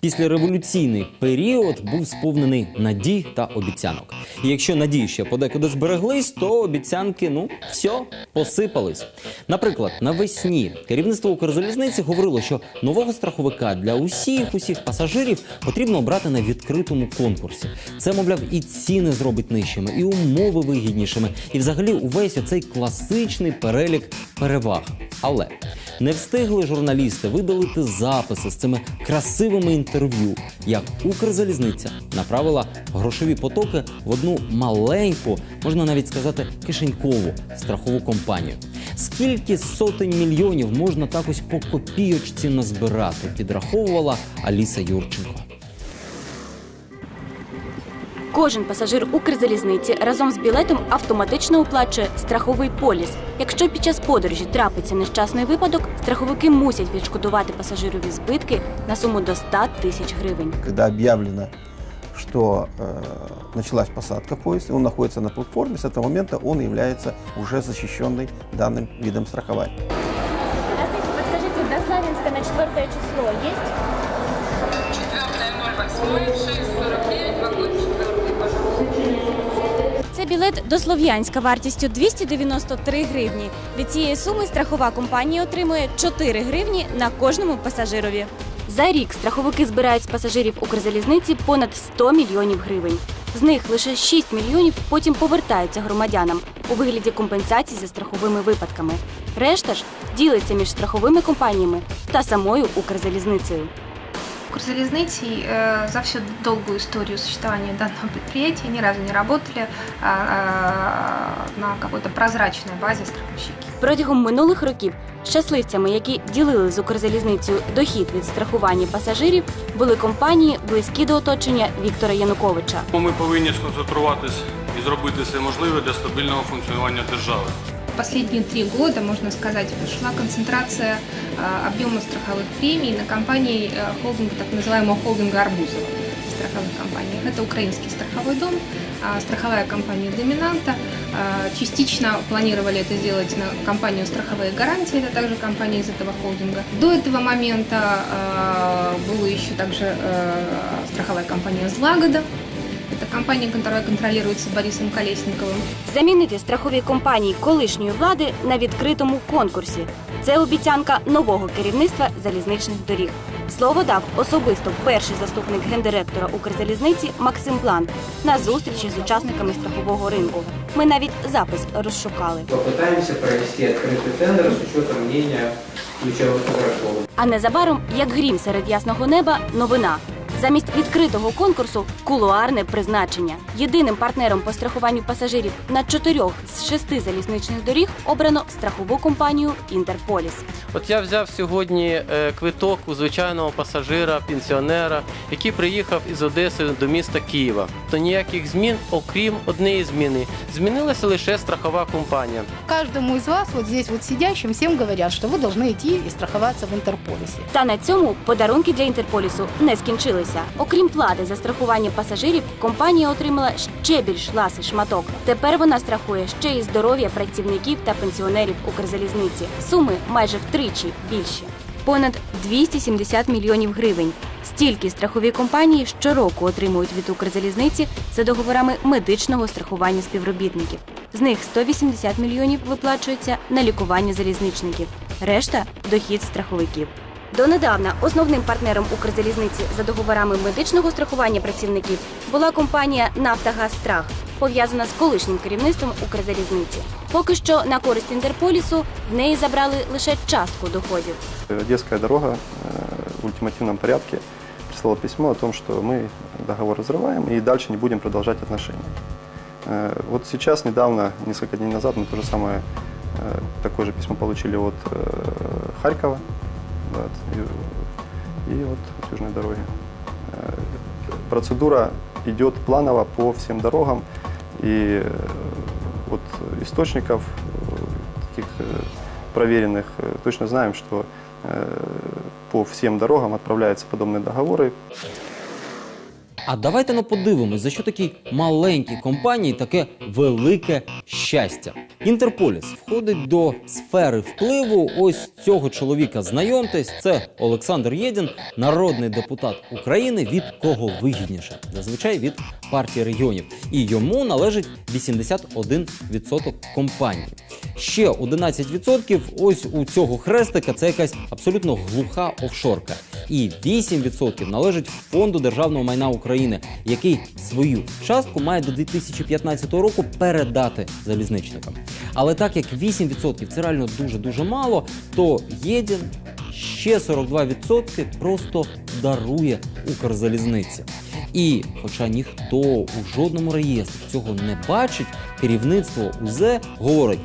Післяреволюційний період був сповнений надій та обіцянок. І якщо надії ще подекуди збереглись, то обіцянки ну все посипались. Наприклад, навесні керівництво Укрзалізниці говорило, що нового страховика для усіх усіх пасажирів потрібно обрати на відкритому конкурсі. Це, мовляв, і ціни зробить нижчими, і умови вигіднішими, і взагалі увесь оцей класичний перелік переваг. Але не встигли журналісти видалити записи з цими красивими інтерв'ю, як Укрзалізниця направила грошові потоки в одну маленьку, можна навіть сказати, кишенькову страхову компанію. Скільки сотень мільйонів можна так ось по копійочці назбирати, підраховувала Аліса Юрченко. Кожен пасажир Укрзалізниці разом з білетом автоматично оплачує страховий поліс. Якщо під час подорожі трапиться нещасний випадок, страховики мусять відшкодувати пасажирові збитки на суму до 100 тисяч гривень. когда объявлено, что э, началась посадка в поезд, и он находится на платформе, с этого момента он является уже защищенный данным видом страхования. Здравствуйте, подскажите, до Славянска на четвертое число есть? 4.08, білет до Слов'янська вартістю 293 гривні. Від цієї суми страхова компанія отримує 4 гривні на кожному пасажирові. За рік страховики збирають з пасажирів Укрзалізниці понад 100 мільйонів гривень. З них лише 6 мільйонів потім повертаються громадянам у вигляді компенсацій за страховими випадками. Решта ж ділиться між страховими компаніями та самою Укрзалізницею. Укрзалезницы э, за всю долгую историю существования данного предприятия ни разу не работали на какой-то прозрачной базе страховщики. Протягом минулих років щасливцями, які ділили з Укрзалізницею дохід від страхування пасажирів, були компанії близькі до оточення Віктора Януковича. Ми повинні сконцентруватись і зробити все можливе для стабільного функціонування держави. Последние три года, можно сказать, шла концентрация объема страховых премий на компании э, холдинга, так называемого холдинга Арбузова страховых компаниях. Это украинский страховой дом, а, страховая компания «Доминанта». А, Частично планировали это сделать на компанию «Страховые гарантии», это также компания из этого холдинга. До этого момента а, была еще также э, страховая компания «Злагода». Это компания, которая контролируется Борисом Колесниковым. Замінити страхові компанії колишньої влади на відкритому конкурсі. Це обіцянка нового керівництва залізничних доріг. Слово дав особисто перший заступник гендиректора Укрзалізниці Максим Бланк на зустрічі з учасниками страхового ринку. Ми навіть запис розшукали. Попытаемся провести открытый тендер с учетом мнения ключевых игроков. А незабаром, як грім серед ясного неба, новина. Замість відкритого конкурсу кулуарне призначення. Єдиним партнером по страхуванню пасажирів на чотирьох з шести залізничних доріг обрано страхову компанію Інтерполіс. От я взяв сьогодні е, квиток у звичайного пасажира, пенсіонера, який приїхав із Одеси до міста Києва. То ніяких змін, окрім однієї зміни, змінилася лише страхова компанія. Каждому из вас, вот здесь вот сидящим, всем говорят, что вы должны идти и страховаться в Интерполисе. Та на цьому подарунки для Інтерполісу не скінчилися. Окрім плати за страхування пасажирів, компанія отримала ще більш ласий шматок. Тепер вона страхує ще й здоров'я працівників та пенсіонерів Укрзалізниці. Суми майже втричі більші. Понад 270 мільйонів гривень. Стільки страхові компанії щороку отримують від Укрзалізниці за договорами медичного страхування співробітників. З них 180 мільйонів виплачується на лікування залізничників, решта дохід страховиків. Донедавна основним партнером Укрзалізниці за договорами медичного страхування працівників була компанія Нафтогазстрах, пов'язана з колишнім керівництвом Укрзалізниці. Поки що на користь Інтерполісу в неї забрали лише частку доходів. Одесская дорога э, в ультимативном порядке прислала письмо о том, что мы договор разрываем и дальше не будем продолжать отношения. Э, Вот сейчас, недавно, несколько дней назад, мы то же самое, э, такое же письмо получили от э, Харькова вот, и, и вот от Южной дороги. Э, Процедура идет планово по всем дорогам, и э, от источников э, таких э, проверенных э, точно знаем, что э, по всем дорогам отправляются подобные договоры. А давайте ну подивимось, за що такій маленькій компанії таке велике щастя. Інтерполіс входить до сфери впливу ось цього чоловіка. Знайомтесь, це Олександр Єдін, народний депутат України. Від кого вигідніше? Зазвичай від партії регіонів. І йому належить 81% компанії. Ще 11% ось у цього хрестика це якась абсолютно глуха офшорка. І 8% належить фонду державного майна України, який свою частку має до 2015 року передати залізничникам. Але так як 8% це реально дуже дуже мало, то єдін ще 42% просто дарує Укрзалізниці. І, хоча ніхто у жодному реєстрі цього не бачить, керівництво УЗ говорить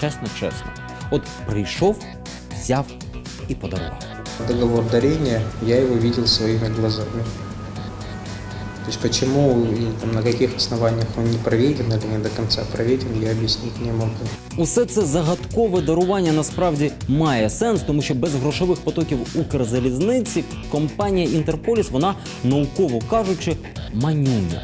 чесно, чесно. От прийшов, взяв і подарував. Договор дарения, я его видел своими глазами. Есть почему и там, на каких основаниях он не проведен или не до конца проведен, я объяснить не могу. Усе це загадкове дарування насправді має сенс, тому що без грошових потоків Укрзалізниці компанія Інтерполіс вона науково кажучи манюня.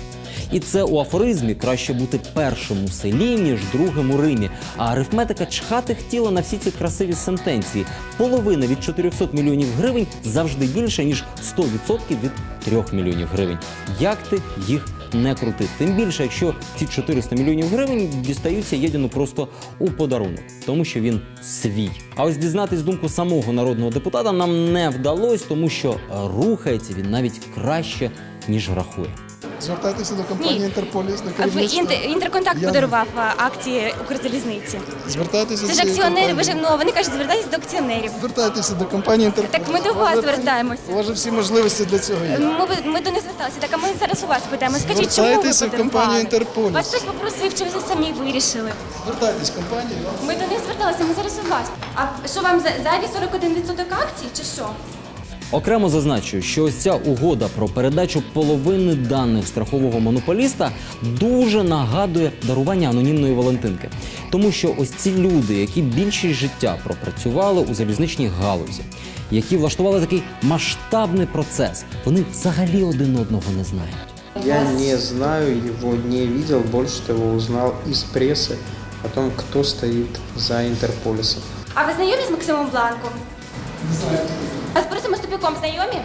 І це у афоризмі краще бути першим у селі, ніж другим у Римі. А арифметика чхати хотіла на всі ці красиві сентенції. Половина від 400 мільйонів гривень завжди більше, ніж 100% від 3 мільйонів гривень. Як ти їх не крути? Тим більше, якщо ці 400 мільйонів гривень дістаються єдину просто у подарунок, тому що він свій. А ось дізнатись думку самого народного депутата нам не вдалося, тому що рухається він навіть краще, ніж рахує. Звертайтеся до компанії Ні. Інтерполіс на керівництво. інтер, інтерконтакт Я- подарував а, акції Укрзалізниці. Звертайтеся Це до ж цієї акціонери. Ви компанії. ж ну вони кажуть, звертайтесь до акціонерів. Звертайтеся до компанії Інтерполіс. Так ми до вас звертаємося. У вас же всі можливості для цього є. Ми, ми до них зверталися. Так, а ми зараз у вас питаємо. Скажіть, чому ви Звертайтеся в подарували? компанію «Інтерполіс». Вас хтось попросив, чи ви самі вирішили? Звертайтесь компанію. Ми до них зверталися, ми зараз у вас. А що вам за- зайві 41% акцій, чи що? Окремо зазначу, що ось ця угода про передачу половини даних страхового монополіста дуже нагадує дарування анонімної Валентинки. Тому що ось ці люди, які більшість життя пропрацювали у залізничній галузі, які влаштували такий масштабний процес, вони взагалі один одного не знають. Я не знаю его, не видел, больше того узнал из прессы о том, кто стоит за Интерполисом. А ви знайомі з Максимом Бланком? Не знаю. А з Борисом Остапюком знайомі?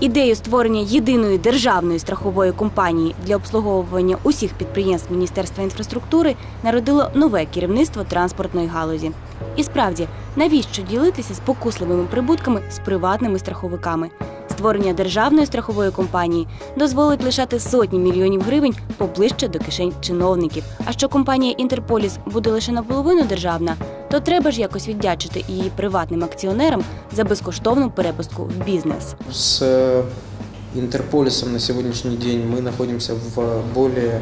Ідею створення єдиної державної страхової компанії для обслуговування усіх підприємств Міністерства інфраструктури народило нове керівництво транспортної галузі. І справді, навіщо ділитися спокусливими прибутками з приватними страховиками? Створення державної страхової компанії дозволить лишати сотні мільйонів гривень поближче до кишень чиновників. А що компанія Інтерполіс буде лише наполовину державна, то треба ж якось віддячити її приватним акціонерам за безкоштовну перепустку в бізнес. С э, Интерполисом на сегодняшний день мы находимся в более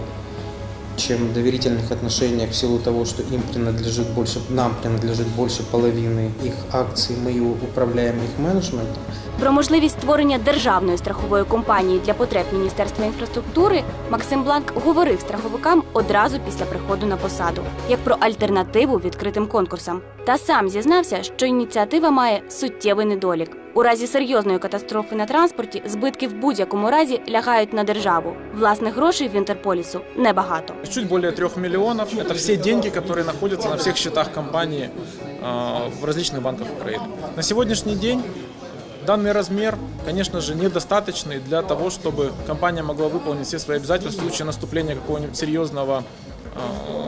чем доверительных отношениях в силу того, что им принадлежит больше, нам принадлежит больше половины их акций, мы его управляем их менеджментом. Про можливість створення державної страхової компанії для потреб Міністерства інфраструктури Максим Бланк говорив страховикам одразу після приходу на посаду, як про альтернативу відкритим конкурсам. Та сам зізнався, що ініціатива має суттєвий недолік. У разі серйозної катастрофи на транспорті збитки в будь-якому разі лягають на державу. Власних грошей в Інтерполісу небагато. Чуть более 3 миллионов – это все деньги, которые находятся на всех счетах компании э, в различных банках Украины. На сегодняшний день данный размер, конечно же, недостаточный для того, чтобы компания могла выполнить все свои обязательства в случае наступления какого-нибудь серьезного э,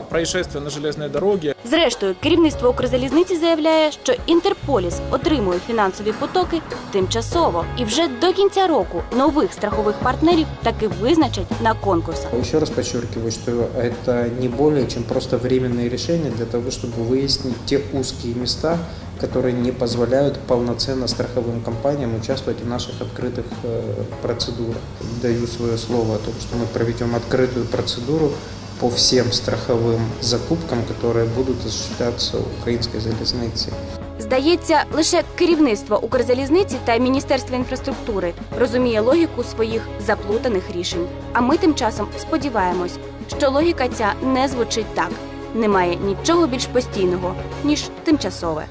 происшествия на железной дороге. Зрештою, керівництво Укрзалізниці заявляє, що Інтерполіс отримує фінансові потоки тимчасово, і вже до кінця року нових страхових партнерів таки визначать на конкурсах. Еще раз подчеркиваю, что это не более чем просто временные решения для того, чтобы выяснить те узкие места, которые не позволяют полноценно страховым компаниям участвовать в наших открытых э, процедурах. Даю свое слово о том, что мы проведем открытую процедуру по всем страховым закупкам, которые будут осуществляться украинской залезницей. Здається, лише керівництво Укрзалізниці та Міністерство інфраструктури розуміє логіку своїх заплутаних рішень. А ми тим часом сподіваємось, що логіка ця не звучить так: немає нічого більш постійного ніж тимчасове.